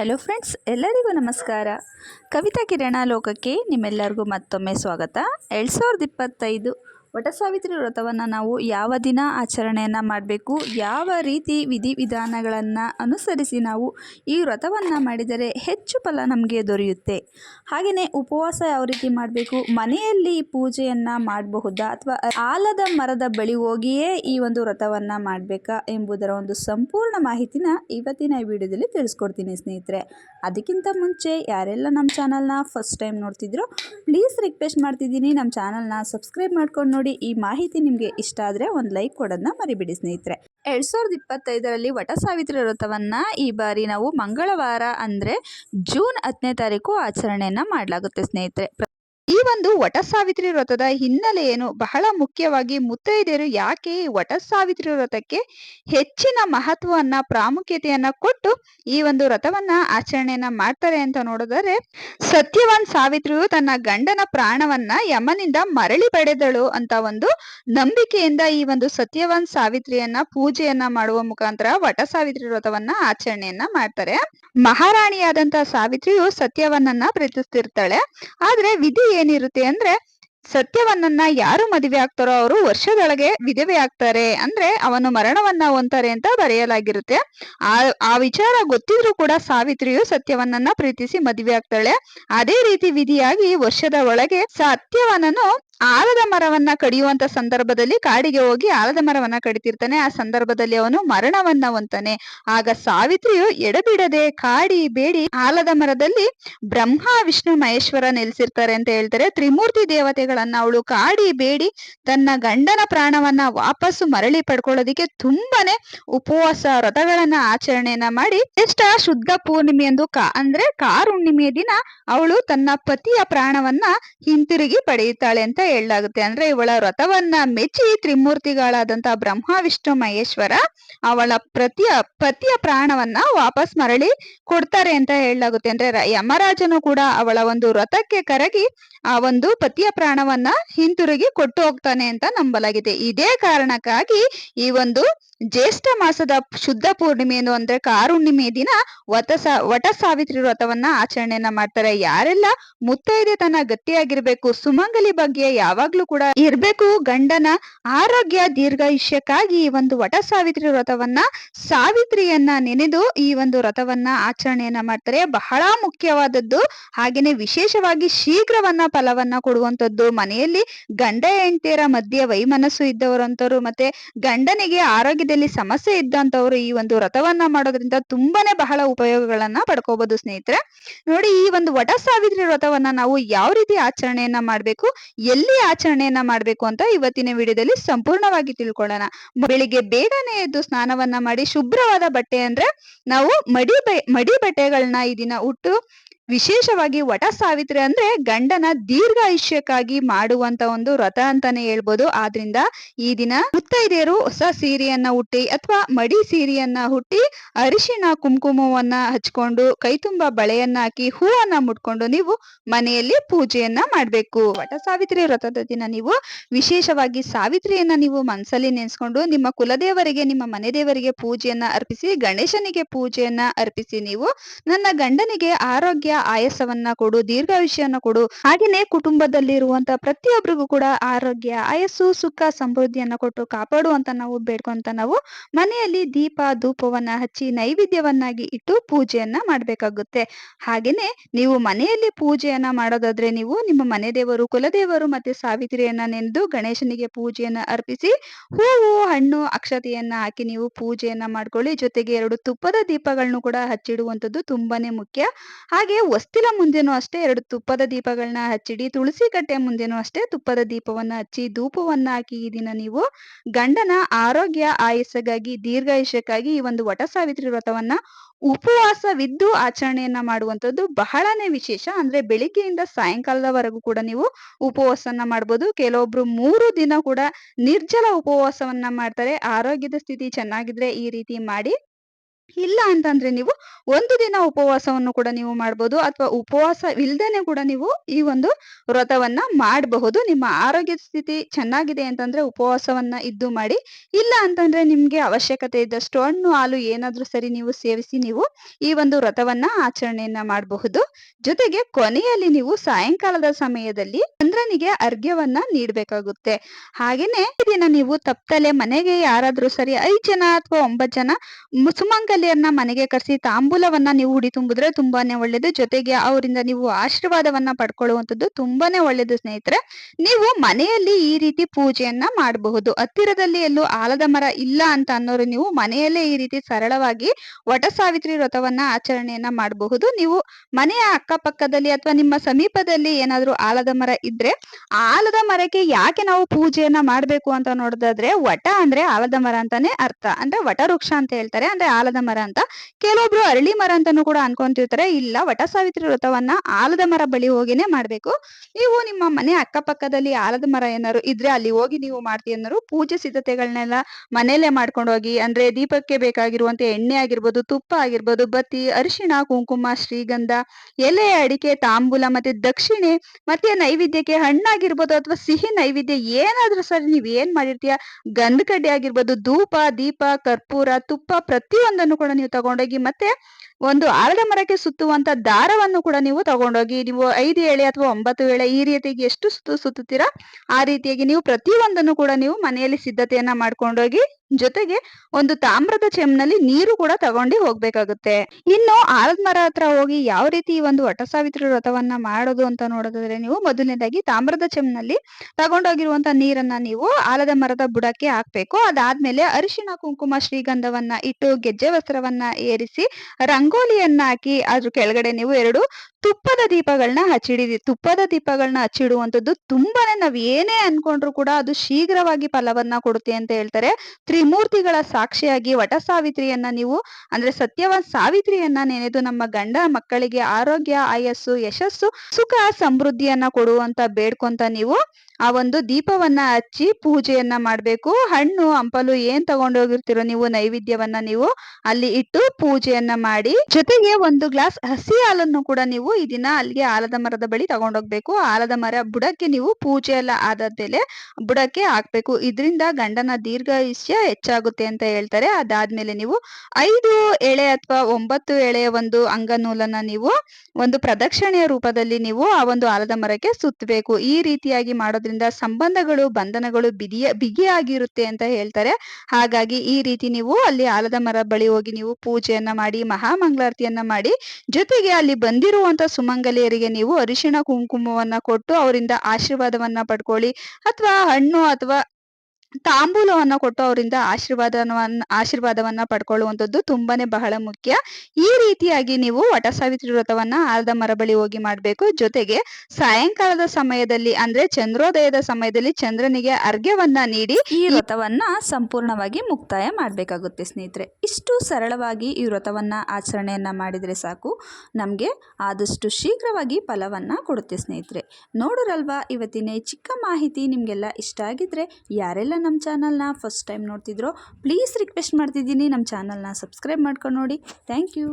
Hello friends ಎಲ್ಲರಿಗೂ ನಮಸ್ಕಾರ. ಕವಿತಾ ಕಿರಣ ಲೋಕಕ್ಕೆ ನಿಮ್ಮೆಲ್ಲರಿಗೂ ಮತ್ತೊಮ್ಮೆ ಸ್ವಾಗತ. ಎರಡು ಸಾವಿರದ ಇಪ್ಪತ್ತೈದು ವಟ ಸಾವಿತ್ರಿ ವ್ರತವನ್ನು ನಾವು ಯಾವ ದಿನ ಆಚರಣೆಯನ್ನು ಮಾಡಬೇಕು, ಯಾವ ರೀತಿ ವಿಧಿವಿಧಾನಗಳನ್ನು ಅನುಸರಿಸಿ ನಾವು ಈ ವ್ರತವನ್ನು ಮಾಡಿದರೆ ಹೆಚ್ಚು ಫಲ ನಮಗೆ ದೊರೆಯುತ್ತೆ. ಹಾಗೆಯೇ ಉಪವಾಸ ಯಾವ ರೀತಿ ಮಾಡಬೇಕು, ಮನೆಯಲ್ಲಿ ಪೂಜೆಯನ್ನು ಮಾಡಬಹುದಾ, ಅಥವಾ ಆಲದ ಮರದ ಬಳಿ ಹೋಗಿಯೇ ಈ ಒಂದು ವ್ರತವನ್ನು ಮಾಡಬೇಕಾ ಎಂಬುದರ ಒಂದು ಸಂಪೂರ್ಣ ಮಾಹಿತಿನ ಇವತ್ತಿನ ವಿಡಿಯೋದಲ್ಲಿ ತಿಳಿಸ್ಕೊಡ್ತೀನಿ ಸ್ನೇಹಿತರೆ. ಅದಕ್ಕಿಂತ ಮುಂಚೆ ಯಾರೆಲ್ಲ ನಮ್ಮ ಚಾನಲ್ನ ಫಸ್ಟ್ ಟೈಮ್ ನೋಡ್ತಿದ್ರು ಪ್ಲೀಸ್ ರಿಕ್ವೆಸ್ಟ್ ಮಾಡ್ತಿದ್ದೀನಿ. ನಮ್ಮ ಚಾನಲ್ನ ಸಬ್ಸ್ಕ್ರೈಬ್ ಮಾಡ್ಕೊಂಡು ನೋಡಿ ಈ ಮಾಹಿತಿ ನಿಮಗೆ ಇಷ್ಟ ಆದರೆ ಒಂದು ಲೈಕ್ ಕೊಡೋದನ್ನ ಮರಿಬಿಡಿ, ಸ್ನೇಹಿತರೆ. ಎರಡು ಸಾವಿರದ ಇಪ್ಪತ್ತೈದರಲ್ಲಿ ವಟ ಸಾವಿತ್ರಿ ವ್ರತವನ್ನು ಈ ಬಾರಿ ನಾವು ಮಂಗಳವಾರ ಅಂದರೆ ಜೂನ್ ಹತ್ತನೇ ತಾರೀಕು ಆಚರಣೆಯನ್ನು ಮಾಡಲಾಗುತ್ತೆ, ಸ್ನೇಹಿತರೆ. ಒಂದು ವಟ ಸಾವಿತ್ರಿ ವ್ರತದ ಹಿನ್ನೆಲೆ ಏನು? ಬಹಳ ಮುಖ್ಯವಾಗಿ ಮುತ್ತೈದೆಯರು ಯಾಕೆ ಈ ವಟ ಸಾವಿತ್ರಿ ವ್ರತಕ್ಕೆ ಹೆಚ್ಚಿನ ಮಹತ್ವವನ್ನ, ಪ್ರಾಮುಖ್ಯತೆಯನ್ನ ಕೊಟ್ಟು ಈ ಒಂದು ವ್ರತವನ್ನ ಆಚರಣೆಯನ್ನ ಮಾಡ್ತಾರೆ ಅಂತ ನೋಡಿದರೆ, ಸತ್ಯವಾನ್ ಸಾವಿತ್ರಿಯು ತನ್ನ ಗಂಡನ ಪ್ರಾಣವನ್ನ ಯಮನಿಂದ ಮರಳಿ ಪಡೆದಳು ಅಂತ ಒಂದು ನಂಬಿಕೆಯಿಂದ ಈ ಒಂದು ಸತ್ಯವಾನ್ ಸಾವಿತ್ರಿಯನ್ನ ಪೂಜೆಯನ್ನ ಮಾಡುವ ಮುಖಾಂತರ ವಟ ಸಾವಿತ್ರಿ ವ್ರತವನ್ನ ಆಚರಣೆಯನ್ನ ಮಾಡ್ತಾರೆ. ಮಹಾರಾಣಿಯಾದಂತ ಸಾವಿತ್ರಿಯು ಸತ್ಯವನ್ನ ಪ್ರೀತಿಸ್ತಿರ್ತಾಳೆ. ಆದ್ರೆ ವಿಧಿ ಏನಿರುತ್ತೆ ಅಂದ್ರೆ ಸತ್ಯವನ್ನ ಯಾರು ಮದುವೆ ಆಗ್ತಾರೋ ಅವರು ವರ್ಷದೊಳಗೆ ವಿಧವೆ ಆಗ್ತಾರೆ. ಅಂದ್ರೆ ಅವನು ಮರಣವನ್ನ ಹೊಂತಾರೆ ಅಂತ ಬರೆಯಲಾಗಿರುತ್ತೆ. ಆ ಆ ವಿಚಾರ ಗೊತ್ತಿದ್ರು ಕೂಡ ಸಾವಿತ್ರಿಯು ಸತ್ಯವನ್ನ ಪ್ರೀತಿಸಿ ಮದುವೆ ಆಗ್ತಾಳೆ. ಅದೇ ರೀತಿ ವಿಧಿಯಾಗಿ ವರ್ಷದ ಒಳಗೆ ಸತ್ಯವನನು ಆಲದ ಮರವನ್ನ ಕಡಿಯುವಂತ ಸಂದರ್ಭದಲ್ಲಿ ಕಾಡಿಗೆ ಹೋಗಿ ಆಲದ ಮರವನ್ನ ಕಡಿತಿರ್ತಾನೆ. ಆ ಸಂದರ್ಭದಲ್ಲಿ ಅವನು ಮರಣವನ್ನ ಹೊಂತಾನೆ ಆಗ ಸಾವಿತ್ರಿಯು ಎಡಬಿಡದೆ ಕಾಡಿ ಬೇಡಿ ಆಲದ ಮರದಲ್ಲಿ ಬ್ರಹ್ಮ, ವಿಷ್ಣು, ಮಹೇಶ್ವರ ನೆಲೆಸಿರ್ತಾರೆ ಅಂತ ಹೇಳ್ತಾರೆ. ತ್ರಿಮೂರ್ತಿ ದೇವತೆಗಳನ್ನ ಅವಳು ಕಾಡಿ ಬೇಡಿ ತನ್ನ ಗಂಡನ ಪ್ರಾಣವನ್ನ ವಾಪಸ್ಸು ಮರಳಿ ಪಡ್ಕೊಳ್ಳೋದಿಕ್ಕೆ ತುಂಬಾನೇ ಉಪವಾಸ ವ್ರತಗಳನ್ನ ಆಚರಣೆಯನ್ನ ಮಾಡಿ ಎಷ್ಟ ಶುದ್ಧ ಪೂರ್ಣಿಮೆ ಎಂದು ಕಾ, ಅಂದ್ರೆ ಕಾರುಣ್ಣಿಮೆಯ ದಿನ ಅವಳು ತನ್ನ ಪತಿಯ ಪ್ರಾಣವನ್ನ ಹಿಂತಿರುಗಿ ಪಡೆಯುತ್ತಾಳೆ ಅಂತ ಹೇಳಲಾಗುತ್ತೆ ಅಂದ್ರೆ ಇವಳ ವ್ರತವನ್ನ ಮೆಚ್ಚಿ ತ್ರಿಮೂರ್ತಿಗಳಾದಂತ ಬ್ರಹ್ಮ, ವಿಷ್ಣು, ಮಹೇಶ್ವರ ಅವಳ ಪ್ರತಿಯ ಪತಿಯ ಪ್ರಾಣವನ್ನ ವಾಪಸ್ ಮರಳಿ ಕೊಡ್ತಾರೆ ಅಂತ ಹೇಳಲಾಗುತ್ತೆ. ಅಂದ್ರೆ ಯಮರಾಜನು ಕೂಡ ಅವಳ ಒಂದು ವ್ರತಕ್ಕೆ ಕರಗಿ ಆ ಒಂದು ಪತಿಯ ಪ್ರಾಣವನ್ನ ಹಿಂತಿರುಗಿ ಕೊಟ್ಟು ಹೋಗ್ತಾನೆ ಅಂತ ನಂಬಲಾಗಿದೆ. ಇದೇ ಕಾರಣಕ್ಕಾಗಿ ಈ ಒಂದು ಜ್ಯೇಷ್ಠ ಮಾಸದ ಶುದ್ಧ ಪೂರ್ಣಿಮೆಯನ್ನು ಅಂದ್ರೆ ಕಾರುಣ್ಣಿಮೆ ದಿನ ವಟ ವಟ ಸಾವಿತ್ರಿ ವ್ರತವನ್ನ ಆಚರಣೆಯನ್ನ ಮಾಡ್ತಾರೆ. ಯಾರೆಲ್ಲ ಮುತ್ತೈದೆ ತನ್ನ ಗಟ್ಟಿಯಾಗಿರ್ಬೇಕು, ಸುಮಂಗಲಿ ಬಗ್ಗೆ ಯಾವಾಗ್ಲೂ ಕೂಡ ಇರ್ಬೇಕು, ಗಂಡನ ಆರೋಗ್ಯ ದೀರ್ಘಾಯುಷ್ಯಕ್ಕಾಗಿ ಈ ಒಂದು ವಟ ಸಾವಿತ್ರಿ ವ್ರತವನ್ನ, ಸಾವಿತ್ರಿಯನ್ನ ನೆನೆದು ಈ ಒಂದು ವ್ರತವನ್ನ ಆಚರಣೆಯನ್ನ ಮಾಡ್ತಾರೆ. ಬಹಳ ಮುಖ್ಯವಾದದ್ದು. ಹಾಗೇನೆ ವಿಶೇಷವಾಗಿ ಶೀಘ್ರವನ್ನ ಫಲವನ್ನ ಕೊಡುವಂತದ್ದು ಮನೆಯಲ್ಲಿ ಗಂಡ ಹೆಂಡತಿಯರ ಮಧ್ಯೆ ವೈಮನಸ್ಸು ಇದ್ದವರಂತವರು ಮತ್ತೆ ಗಂಡನಿಗೆ ಆರೋಗ್ಯದಲ್ಲಿ ಸಮಸ್ಯೆ ಇದ್ದಂತವರು ಈ ಒಂದು ವ್ರತವನ್ನ ಮಾಡೋದ್ರಿಂದ ತುಂಬಾನೇ ಬಹಳ ಉಪಯೋಗಗಳನ್ನ ಪಡ್ಕೋಬಹುದು ಸ್ನೇಹಿತರೆ. ನೋಡಿ ಈ ಒಂದು ವಟ ಸಾವಿತ್ರಿ ವ್ರತವನ್ನ ನಾವು ಯಾವ ರೀತಿ ಆಚರಣೆಯನ್ನ ಮಾಡ್ಬೇಕು, ಎಲ್ಲಿ ಆಚರಣೆಯನ್ನ ಮಾಡ್ಬೇಕು ಅಂತ ಇವತ್ತಿನ ವಿಡಿಯೋದಲ್ಲಿ ಸಂಪೂರ್ಣವಾಗಿ ತಿಳ್ಕೊಳ್ಳೋಣ. ಬೆಳಿಗ್ಗೆ ಬೇಗನೆ ಎದ್ದು ಸ್ನಾನವನ್ನ ಮಾಡಿ ಶುಭ್ರವಾದ ಬಟ್ಟೆ ಅಂದ್ರೆ ನಾವು ಮಡಿ ಮಡಿ ಬಟ್ಟೆಗಳನ್ನ ಈ ದಿನ ಉಟ್ಟು ವಿಶೇಷವಾಗಿ ವಟ ಸಾವಿತ್ರಿ ಅಂದ್ರೆ ಗಂಡನ ದೀರ್ಘಾಯುಷ್ಯಕ್ಕಾಗಿ ಮಾಡುವಂತ ಒಂದು ವ್ರತ ಅಂತಾನೆ ಹೇಳ್ಬೋದು. ಆದ್ರಿಂದ ಈ ದಿನ ಮುತ್ತೈದೆಯರು ಹೊಸ ಸೀರೆಯನ್ನ ಹುಟ್ಟಿ ಅಥವಾ ಮಡಿ ಸೀರೆಯನ್ನ ಹುಟ್ಟಿ ಅರಿಶಿನ ಕುಂಕುಮವನ್ನ ಹಚ್ಕೊಂಡು ಕೈ ತುಂಬಾ ಬಳೆಯನ್ನ ಹಾಕಿ ಹೂವನ್ನ ಮುಟ್ಕೊಂಡು ನೀವು ಮನೆಯಲ್ಲಿ ಪೂಜೆಯನ್ನ ಮಾಡ್ಬೇಕು. ವಟ ಸಾವಿತ್ರಿ ವ್ರತದ ದಿನ ನೀವು ವಿಶೇಷವಾಗಿ ಸಾವಿತ್ರಿಯನ್ನ ನೀವು ಮನಸ್ಸಲ್ಲಿ ನೆನೆಸ್ಕೊಂಡು ನಿಮ್ಮ ಕುಲದೇವರಿಗೆ, ನಿಮ್ಮ ಮನೆ ದೇವರಿಗೆ ಪೂಜೆಯನ್ನ ಅರ್ಪಿಸಿ, ಗಣೇಶನಿಗೆ ಪೂಜೆಯನ್ನ ಅರ್ಪಿಸಿ ನೀವು ನನ್ನ ಗಂಡನಿಗೆ ಆರೋಗ್ಯ ಆಯಸ್ಸವನ್ನ ಕೊಡು ದೀರ್ಘಾಯುಷ್ಯನ ಕೊಡು. ಹಾಗೇನೆ ಕುಟುಂಬದಲ್ಲಿರುವಂತ ಪ್ರತಿಯೊಬ್ಬರಿಗೂ ಕೂಡ ಆರೋಗ್ಯ, ಆಯಸ್ಸು, ಸುಖ, ಸಮೃದ್ಧಿಯನ್ನ ಕೊಟ್ಟು ಕಾಪಾಡು ಅಂತ ನಾವು ಬೇಡ್ಕೊಂತ ನಾವು ಮನೆಯಲ್ಲಿ ದೀಪ, ಧೂಪವನ್ನ ಹಚ್ಚಿ, ನೈವೇದ್ಯವನ್ನಾಗಿ ಇಟ್ಟು ಪೂಜೆಯನ್ನ ಮಾಡ್ಬೇಕಾಗುತ್ತೆ. ಹಾಗೇನೆ ನೀವು ಮನೆಯಲ್ಲಿ ಪೂಜೆಯನ್ನ ಮಾಡೋದಾದ್ರೆ ನೀವು ನಿಮ್ಮ ಮನೆ ದೇವರು, ಕುಲದೇವರು ಮತ್ತೆ ಸಾವಿತ್ರಿಯನ್ನ ನೆನೆದು ಗಣೇಶನಿಗೆ ಪೂಜೆಯನ್ನ ಅರ್ಪಿಸಿ ಹೂವು, ಹಣ್ಣು, ಅಕ್ಷತೆಯನ್ನ ಹಾಕಿ ನೀವು ಪೂಜೆಯನ್ನ ಮಾಡ್ಕೊಳ್ಳಿ. ಜೊತೆಗೆ ಎರಡು ತುಪ್ಪದ ದೀಪಗಳನ್ನು ಕೂಡ ಹಚ್ಚಿಡುವಂತದ್ದು ತುಂಬಾನೇ ಮುಖ್ಯ. ಹಾಗೆ ಹೊಸ್ತಿಲ ಮುಂದೆನೂ ಅಷ್ಟೇ ಎರಡು ತುಪ್ಪದ ದೀಪಗಳನ್ನ ಹಚ್ಚಿಡಿ ತುಳಸಿ ಕಟ್ಟೆ ಮುಂದೆನೂ ಅಷ್ಟೇ ತುಪ್ಪದ ದೀಪವನ್ನ ಹಚ್ಚಿ ಧೂಪವನ್ನ ಹಾಕಿ ಈ ದಿನ ನೀವು ಗಂಡನ ಆರೋಗ್ಯ ಆಯಸ್ಸಗಾಗಿ, ದೀರ್ಘಾಯುಷ್ಯಕ್ಕಾಗಿ ಈ ಒಂದು ವಟ ಸಾವಿತ್ರಿ ವ್ರತವನ್ನ ಉಪವಾಸವಿದ್ದು ಆಚರಣೆಯನ್ನ ಮಾಡುವಂಥದ್ದು ಬಹಳನೇ ವಿಶೇಷ. ಅಂದ್ರೆ ಬೆಳಿಗ್ಗೆಯಿಂದ ಸಾಯಂಕಾಲದವರೆಗೂ ಕೂಡ ನೀವು ಉಪವಾಸವನ್ನ ಮಾಡ್ಬೋದು. ಕೆಲವೊಬ್ರು ಮೂರು ದಿನ ಕೂಡ ನಿರ್ಜಲ ಉಪವಾಸವನ್ನ ಮಾಡ್ತಾರೆ. ಆರೋಗ್ಯದ ಸ್ಥಿತಿ ಚೆನ್ನಾಗಿದ್ರೆ ಈ ರೀತಿ ಮಾಡಿ ಇಲ್ಲ ಅಂತಂದ್ರೆ ನೀವು ಒಂದು ದಿನ ಉಪವಾಸವನ್ನು ಕೂಡ ನೀವು ಮಾಡಬಹುದು ಅಥವಾ ಉಪವಾಸ ಇಲ್ದೇನೆ ಕೂಡ ನೀವು ಈ ಒಂದು ವ್ರತವನ್ನ ಮಾಡಬಹುದು. ನಿಮ್ಮ ಆರೋಗ್ಯ ಸ್ಥಿತಿ ಚೆನ್ನಾಗಿದೆ ಅಂತಂದ್ರೆ ಉಪವಾಸವನ್ನ ಇದ್ದು ಮಾಡಿ. ಇಲ್ಲ ಅಂತಂದ್ರೆ ನಿಮ್ಗೆ ಅವಶ್ಯಕತೆ ಇದ್ದಷ್ಟು ಹಣ್ಣು, ಹಾಲು ಏನಾದ್ರೂ ಸರಿ ನೀವು ಸೇವಿಸಿ ನೀವು ಈ ಒಂದು ವ್ರತವನ್ನ ಆಚರಣೆಯನ್ನ ಮಾಡಬಹುದು. ಜೊತೆಗೆ ಕೊನೆಯಲ್ಲಿ ನೀವು ಸಾಯಂಕಾಲದ ಸಮಯದಲ್ಲಿ ಚಂದ್ರನಿಗೆ ಅರ್ಘ್ಯವನ್ನ ನೀಡಬೇಕಾಗುತ್ತೆ. ಹಾಗೇನೆ ದಿನ ನೀವು ತಪ್ಪಲೆ ಮನೆಗೆ ಯಾರಾದ್ರೂ ಸರಿ ಐದ್ ಜನ ಅಥವಾ ಒಂಬತ್ ಜನ ಮು- ಸುಮಂಗಲಿಯನ್ನ ಮನೆಗೆ ಕರೆಸಿ ತಾಂಬೂಲವನ್ನ ನೀವು ಹುಡಿ ತುಂಬಿದ್ರೆ ತುಂಬಾನೇ ಒಳ್ಳೇದು. ಜೊತೆಗೆ ಅವರಿಂದ ನೀವು ಆಶೀರ್ವಾದವನ್ನ ಪಡ್ಕೊಳ್ಳುವಂಥದ್ದು ತುಂಬಾನೇ ಒಳ್ಳೇದು ಸ್ನೇಹಿತರೆ. ನೀವು ಮನೆಯಲ್ಲಿ ಈ ರೀತಿ ಪೂಜೆಯನ್ನ ಮಾಡಬಹುದು. ಹತ್ತಿರದಲ್ಲಿ ಎಲ್ಲೂ ಆಲದ ಮರ ಇಲ್ಲ ಅಂತ ಅನ್ನೋರು ನೀವು ಮನೆಯಲ್ಲೇ ಈ ರೀತಿ ಸರಳವಾಗಿ ವಟ ಸಾವಿತ್ರಿ ವ್ರತವನ್ನ ಆಚರಣೆಯನ್ನ ಮಾಡಬಹುದು. ನೀವು ಮನೆಯ ಅಕ್ಕಪಕ್ಕದಲ್ಲಿ ಅಥವಾ ನಿಮ್ಮ ಸಮೀಪದಲ್ಲಿ ಏನಾದ್ರೂ ಆಲದ ಮರ ಇದ್ರೆ ಆಲದ ಮರಕ್ಕೆ ಯಾಕೆ ನಾವು ಪೂಜೆಯನ್ನ ಮಾಡ್ಬೇಕು ಅಂತ ನೋಡೋದಾದ್ರೆ ವಟ ಅಂದ್ರೆ ಆಲದ ಮರ ಅಂತಾನೆ ಅರ್ಥ. ಅಂದ್ರೆ ವಟ ವೃಕ್ಷ ಅಂತ ಹೇಳ್ತಾರೆ. ಅಂದ್ರೆ ಆಲದ ಅಂತ. ಕೆಲವೊಬ್ರು ಅರಳಿ ಮರ ಅಂತಾನು ಕೂಡ ಅನ್ಕೊಂತಿರ್ತಾರೆ. ಇಲ್ಲ ವಟ ಸಾವಿತ್ರಿ ವ್ರತವನ್ನ ಆಲದ ಮರ ಬಳಿ ಹೋಗಿನೇ ಮಾಡ್ಬೇಕು. ನೀವು ನಿಮ್ಮ ಮನೆ ಅಕ್ಕಪಕ್ಕದಲ್ಲಿ ಆಲದ ಮರ ಏನಾರು ಇದ್ರೆ ಅಲ್ಲಿ ಹೋಗಿ ನೀವು ಮಾಡ್ತೀವಿ ಅನ್ನೋರು ಪೂಜೆ ಸಿದ್ಧತೆಗಳನ್ನೆಲ್ಲ ಮನೆಯಲ್ಲೇ ಮಾಡ್ಕೊಂಡು ಹೋಗಿ ಅಂದ್ರೆ ದೀಪಕ್ಕೆ ಬೇಕಾಗಿರುವಂತ ಎಣ್ಣೆ ಆಗಿರ್ಬೋದು, ತುಪ್ಪ ಆಗಿರ್ಬೋದು, ಬತ್ತಿ, ಅರಿಶಿಣ, ಕುಂಕುಮ, ಶ್ರೀಗಂಧ, ಎಲೆ, ಅಡಿಕೆ, ತಾಂಬೂಲ ಮತ್ತೆ ದಕ್ಷಿಣೆ, ಮತ್ತೆ ನೈವೇದ್ಯಕ್ಕೆ ಹಣ್ಣಾಗಿರ್ಬೋದು ಅಥವಾ ಸಿಹಿ ನೈವೇದ್ಯ ಏನಾದ್ರೂ ಸರಿ ನೀವ್ ಏನ್ ಮಾಡಿರ್ತೀಯ, ಗಂಧಕಡ್ಡಿ ಆಗಿರ್ಬೋದು, ಧೂಪ, ದೀಪ, ಕರ್ಪೂರ, ತುಪ್ಪ ಪ್ರತಿಯೊಂದನ್ನು ಕೂಡ ನೀವು ತಗೊಂಡೋಗಿ ಮತ್ತೆ ಒಂದು ಆಲದ ಮರಕ್ಕೆ ಸುತ್ತುವಂತ ದಾರವನ್ನು ಕೂಡ ನೀವು ತಗೊಂಡೋಗಿ ನೀವು ಐದು ಎಳೆ ಅಥವಾ ಒಂಬತ್ತು ಎಳೆ ಈ ರೀತಿಯಾಗಿ ಎಷ್ಟು ಸುತ್ತು ಸುತ್ತುತ್ತೀರಾ, ಆ ರೀತಿಯಾಗಿ ನೀವು ಪ್ರತಿಯೊಂದನ್ನು ಕೂಡ ನೀವು ಮನೆಯಲ್ಲಿ ಸಿದ್ಧತೆಯನ್ನ ಮಾಡ್ಕೊಂಡೋಗಿ ಜೊತೆಗೆ ಒಂದು ತಾಮ್ರದ ಚೆಮ್ನಲ್ಲಿ ನೀರು ಕೂಡ ತಗೊಂಡು ಹೋಗ್ಬೇಕಾಗುತ್ತೆ. ಇನ್ನು ಆಲದ ಮರ ಹತ್ರ ಹೋಗಿ ಯಾವ ರೀತಿ ಒಂದು ವಟ ಸಾವಿತ್ರಿ ವ್ರತವನ್ನ ಮಾಡೋದು ಅಂತ ನೋಡೋದಾದ್ರೆ ನೀವು ಮೊದಲನೇದಾಗಿ ತಾಮ್ರದ ಚೆಮ್ನಲ್ಲಿ ತಗೊಂಡೋಗಿರುವಂತ ನೀರನ್ನ ನೀವು ಆಲದ ಮರದ ಬುಡಕ್ಕೆ ಹಾಕ್ಬೇಕು. ಅದಾದ್ಮೇಲೆ ಅರಿಶಿಣ, ಕುಂಕುಮ, ಶ್ರೀಗಂಧವನ್ನ ಇಟ್ಟು ಗೆಜ್ಜೆ ವಸ್ತ್ರವನ್ನ ಏರಿಸಿ ರಂಗೋಲಿಯನ್ನ ಹಾಕಿ ಅದ್ರ ಕೆಳಗಡೆ ನೀವು ಎರಡು ತುಪ್ಪದ ದೀಪಗಳನ್ನ ಹಚ್ಚಿಡಿ. ತುಪ್ಪದ ದೀಪಗಳನ್ನ ಹಚ್ಚಿಡುವಂಥದ್ದು ತುಂಬಾನೇ ನಾವ್ ಏನೇ ಅನ್ಕೊಂಡ್ರು ಕೂಡ ಅದು ಶೀಘ್ರವಾಗಿ ಫಲವನ್ನ ಕೊಡುತ್ತೆ ಅಂತ ಹೇಳ್ತಾರೆ. ತ್ರಿಮೂರ್ತಿಗಳ ಸಾಕ್ಷಿಯಾಗಿ ವಟ ಸಾವಿತ್ರಿಯನ್ನ ನೀವು ಅಂದ್ರೆ ಸತ್ಯವ ಸಾವಿತ್ರಿಯನ್ನ ನೆನೆದು ನಮ್ಮ ಗಂಡ ಮಕ್ಕಳಿಗೆ ಆರೋಗ್ಯ, ಆಯಸ್ಸು, ಯಶಸ್ಸು, ಸುಖ, ಸಮೃದ್ಧಿಯನ್ನ ಕೊಡುವಂತ ಬೇಡ್ಕೊಂತ ನೀವು ಆ ಒಂದು ದೀಪವನ್ನ ಹಚ್ಚಿ ಪೂಜೆಯನ್ನ ಮಾಡ್ಬೇಕು. ಹಣ್ಣು, ಹಂಪಲು ಏನ್ ತಗೊಂಡೋಗಿರ್ತೀರೋ ನೀವು ನೈವೇದ್ಯವನ್ನ ನೀವು ಅಲ್ಲಿ ಇಟ್ಟು ಪೂಜೆಯನ್ನ ಮಾಡಿ, ಜೊತೆಗೆ ಒಂದು ಗ್ಲಾಸ್ ಹಸಿ ಹಾಲನ್ನು ಕೂಡ ನೀವು ಈ ದಿನ ಅಲ್ಲಿಗೆ ಆಲದ ಮರದ ಬಳಿ ತಗೊಂಡೋಗ್ಬೇಕು. ಆಲದ ಮರ ಬುಡಕ್ಕೆ ನೀವು ಪೂಜೆ ಎಲ್ಲ ಆದಾದ್ಮೇಲೆ ಬುಡಕ್ಕೆ ಹಾಕ್ಬೇಕು. ಇದರಿಂದ ಗಂಡನ ದೀರ್ಘಾಯುಷ್ಯ ಹೆಚ್ಚಾಗುತ್ತೆ ಅಂತ ಹೇಳ್ತಾರೆ. ಅದಾದ್ಮೇಲೆ ನೀವು ಐದು ಎಳೆ ಅಥವಾ ಒಂಬತ್ತು ಎಳೆಯ ಒಂದು ಅಂಗನೂಲನ್ನ ನೀವು ಒಂದು ಪ್ರದಕ್ಷಿಣೆಯ ರೂಪದಲ್ಲಿ ನೀವು ಆ ಒಂದು ಆಲದ ಮರಕ್ಕೆ ಸುತ್ತಬೇಕು ಈ ರೀತಿಯಾಗಿ ಮಾಡೋದ್ರಿಂದ ಸಂಬಂಧಗಳು, ಬಂಧನಗಳು ಬಿಗಿಯ ಬಿಗಿಯಾಗಿರುತ್ತೆ ಅಂತ ಹೇಳ್ತಾರೆ. ಹಾಗಾಗಿ ಈ ರೀತಿ ನೀವು ಅಲ್ಲಿ ಆಲದ ಮರ ಬಳಿ ಹೋಗಿ ನೀವು ಪೂಜೆಯನ್ನ ಮಾಡಿ, ಮಹಾಮಂಗಳಾರತಿಯನ್ನ ಮಾಡಿ, ಜೊತೆಗೆ ಅಲ್ಲಿ ಬಂದಿರುವಂತ ಸುಮಂಗಲಿಯರಿಗೆ ನೀವು ಅರಿಶಿಣ ಕುಂಕುಮವನ್ನ ಕೊಟ್ಟು ಅವರಿಂದ ಆಶೀರ್ವಾದವನ್ನ ಪಡ್ಕೊಳ್ಳಿ. ಅಥವಾ ಹಣ್ಣು ಅಥವಾ ತಾಂಬೂಲವನ್ನ ಕೊಟ್ಟು ಅವರಿಂದ ಆಶೀರ್ವಾದವನ್ನ ಆಶೀರ್ವಾದವನ್ನ ಪಡ್ಕೊಳ್ಳುವಂಥದ್ದು ತುಂಬಾನೇ ಬಹಳ ಮುಖ್ಯ. ಈ ರೀತಿಯಾಗಿ ನೀವು ವಟ ಸಾವಿತ್ರಿ ವ್ರತವನ್ನ ಆಲದ ಮರ ಬಳಿ ಹೋಗಿ ಮಾಡಬೇಕು. ಜೊತೆಗೆ ಸಾಯಂಕಾಲದ ಸಮಯದಲ್ಲಿ ಅಂದ್ರೆ ಚಂದ್ರೋದಯದ ಸಮಯದಲ್ಲಿ ಚಂದ್ರನಿಗೆ ಅರ್ಘ್ಯವನ್ನ ನೀಡಿ ಈ ವ್ರತವನ್ನ ಸಂಪೂರ್ಣವಾಗಿ ಮುಕ್ತಾಯ ಮಾಡಬೇಕಾಗುತ್ತೆ ಸ್ನೇಹಿತರೆ. ಇಷ್ಟು ಸರಳವಾಗಿ ಈ ವ್ರತವನ್ನ ಆಚರಣೆಯನ್ನ ಮಾಡಿದ್ರೆ ಸಾಕು. ನಮಗೆ ಆದಷ್ಟು ಶೀಘ್ರವಾಗಿ ಫಲವನ್ನ ಕೊಡುತ್ತೆ ಸ್ನೇಹಿತರೆ. ನೋಡೋರಲ್ವಾ ಇವತ್ತಿನ ಚಿಕ್ಕ ಮಾಹಿತಿ ನಿಮಗೆಲ್ಲ ಇಷ್ಟ ಆಗಿದ್ರೆ ಯಾರೆಲ್ಲ ನಮ್ಮ ಚಾನಲ್ನ ಫಸ್ಟ್ ಟೈಮ್ ನೋಡ್ತಿದ್ರು ಪ್ಲೀಸ್ ರಿಕ್ವೆಸ್ಟ್ ಮಾಡ್ತಿದ್ದೀನಿ. ನಮ್ಮ ಚಾನಲ್ನ ಸಬ್ಸ್ಕ್ರೈಬ್ ಮಾಡ್ಕೊಂಡು ನೋಡಿ. Thank you